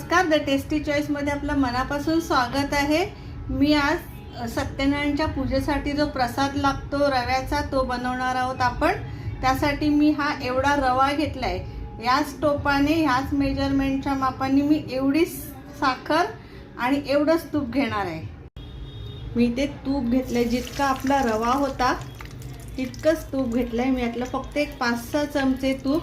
नमस्कार the tasty चॉईसमध्ये आपलं मनापासून स्वागत आहे. मी आज सत्यनारायणच्या पूजेसाठी जो प्रसाद लागतो रव्याचा तो बनवणार आहोत आपण. त्यासाठी मी हा एवढा रवा घेतला आहे याच टोपाने ह्याच मेजरमेंटच्या मापाने मी एवढी साखर आणि एवढंच तूप घेणार आहे. मी ते तूप घेतलं आहे जितका आपला रवा होता तितकंच तूप घेतलं आहे मी यातलं फक्त एक पाच सहा चमचे तूप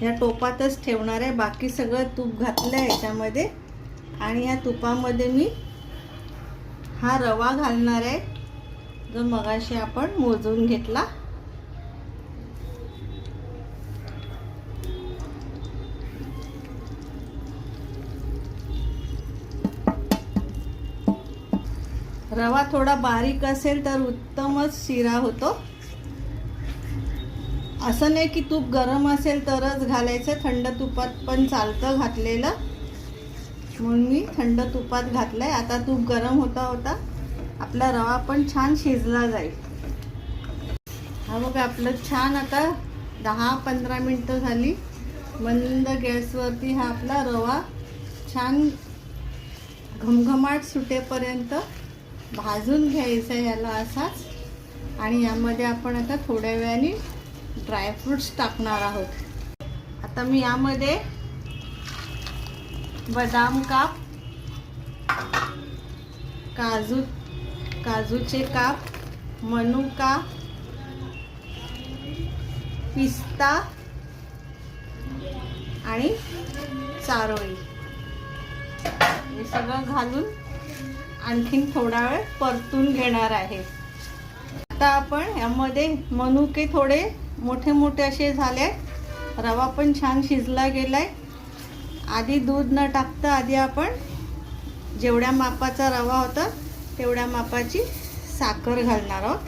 ह्या टोपातच ठेवणार आहे. बाकी सगळं तूप घातलं आहे याच्यामध्ये. आणि ह्या तुपामध्ये मी हा रवा घालणार आहे. जो मगाशी आपण मोजून घेतला. रवा थोडा बारीक असेल तर उत्तमच शिरा होतो. असं नाही की तूप गरम असेल तरच घालायचं थंड तुपात पण चालतं घातलेलं. म्हणून मी थंड तुपात घातलंय. आता तूप गरम होता होता आपला रवा पण छान शिजला जाईल. हा बघा आपलं छान आता दहा पंधरा मिनटं झाली. मंद गॅसवरती हा आपला रवा छान घमघमाट सुटेपर्यंत भाजून घ्यायचा याला असाच. आणि यामध्ये आपण आता थोड्या वेळाने ड्रायफ्रुट्स टाकणार आहोत. आता मी यामध्ये बदाम काप काजू काजूचे काप मनुका पिस्ता आणि चारोळी. हे सगळं घालून आणखीन थोडा वेळ परतून घेणार आहे. आता आपण यामध्ये मनुके थोडे मोठे मोठे असे झाले रवा पण छान शिजला गेला आहे आधी दूध न टाकता आधी आपण जेवढ्या मापाचा रवा होता तेवढ्या मापाची साखर घालणार आहोत.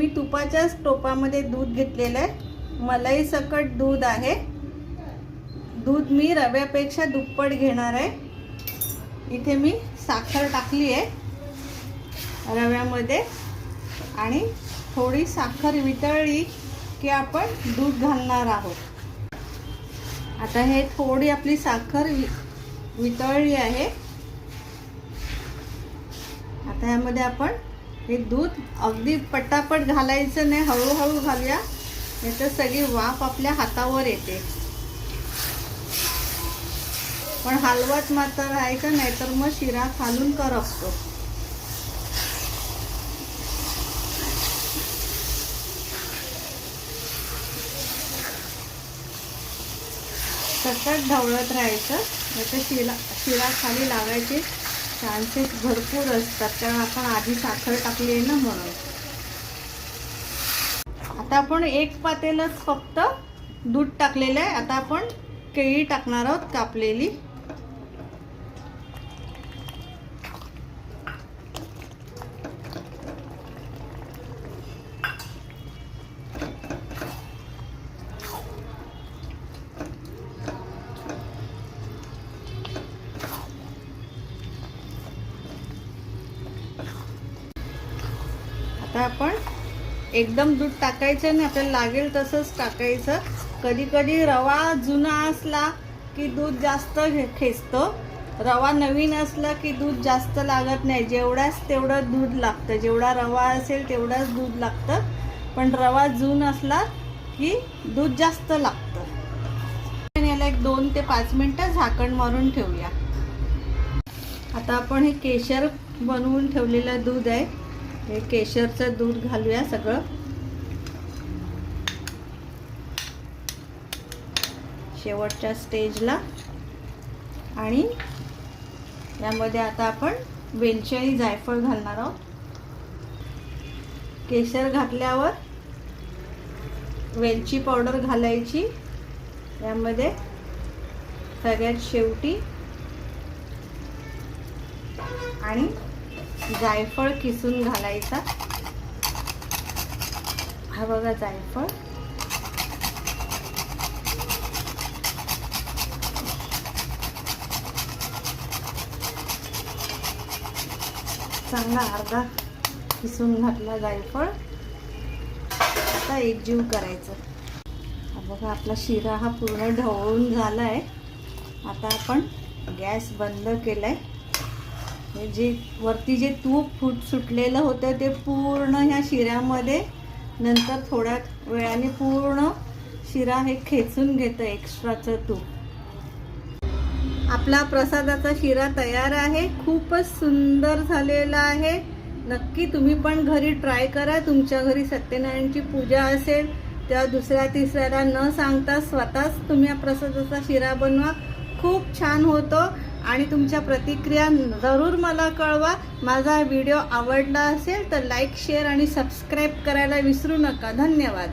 मी तुपाच्याच टोपामध्ये दूध घेतलेलं आहे. मलाई सकट दूध आहे. दूध मी रव्यापेक्षा दुप्पट घेणार आहे. इथे मी साखर टाकली आहे. रव्यामध्ये आणि थोडी साखर वितळली की आपण दूध घालणार आहोत. आता हे थोडी आपली साखर वि वितळली आहे. आता ह्यामध्ये आपण हे दूध अगदी पटापट घालायचं नाही हळूहळू घालूया. नाही सगळी वाफ आपल्या हातावर येते. पण हलवत मात्र राहायचं नाहीतर मग शिरा खालून करपतो. सतत ढवळत राहायचं. नाहीतर शिरा शिरा खाली लागायचे चान्सेस भरपूर असतात. कारण आपण आधी साखर टाकली आहे ना म्हणून. आता आपण एक पातेलच फक्त दूध टाकलेलं आहे. आता आपण केळी टाकणार आहोत कापलेली. आता आपण एकदम दूध टाकायचं आणि आपल्याला लागेल तसंच टाकायचं. कधी कधी रवा जुना असला की दूध जास्त घे- खेचतं. रवा नवीन असला की दूध जास्त लागत नाही. जेवढाच तेवढं दूध लागतं. जेवढा रवा असेल तेवढाच दूध लागतं. पण रवा जून असला की दूध जास्त लागतं. याला एक दोन ते पाच मिनटं झाकण मारून ठेवूया. आता आपण हे केशर बनवून ठेवलेलं दूध आहे. हे केशरचं दूध घालूया सगळं. शेवटच्या स्टेजला. आणि यामध्ये आता आपण वेलची आणि जायफळ घालणार आहोत. केशर घातल्यावर वेलची पावडर घालायची. यामध्ये सगळ्यात शेवटी आणि जायफळ किसून घालायचा. हा बघा जायफळ. चांगला अर्धा किसून घातला जायफळ. आता एकजीव करायचं. बघा आपला शिरा हा पूर्ण ढवळून झाला आहे आता आपण गॅस बंद केला आहे हे जे वरती जे तूप फूट सुटलेलं होतं ते पूर्ण ह्या शिऱ्यामध्ये नंतर थोड्या वेळाने पूर्ण शिरा हे खेचून घेतं एक्स्ट्राचं तूप. आपला प्रसादाचा शिरा तयार आहे खूपच सुंदर झालेला आहे. नक्की तुम्ही पण घरी ट्राय करा तुमच्या घरी सत्यनारायणची पूजा असेल तेव्हा दुसऱ्या तिसऱ्याला न सांगता स्वतःच तुम्ही या प्रसादाचा शिरा बनवा. खूप छान होतो. आणि तुमच्या प्रतिक्रिया जरूर मला कळवा. माझा व्हिडिओ आवडला असेल तर लाईक शेअर आणि सबस्क्राईब करायला विसरू नका. धन्यवाद.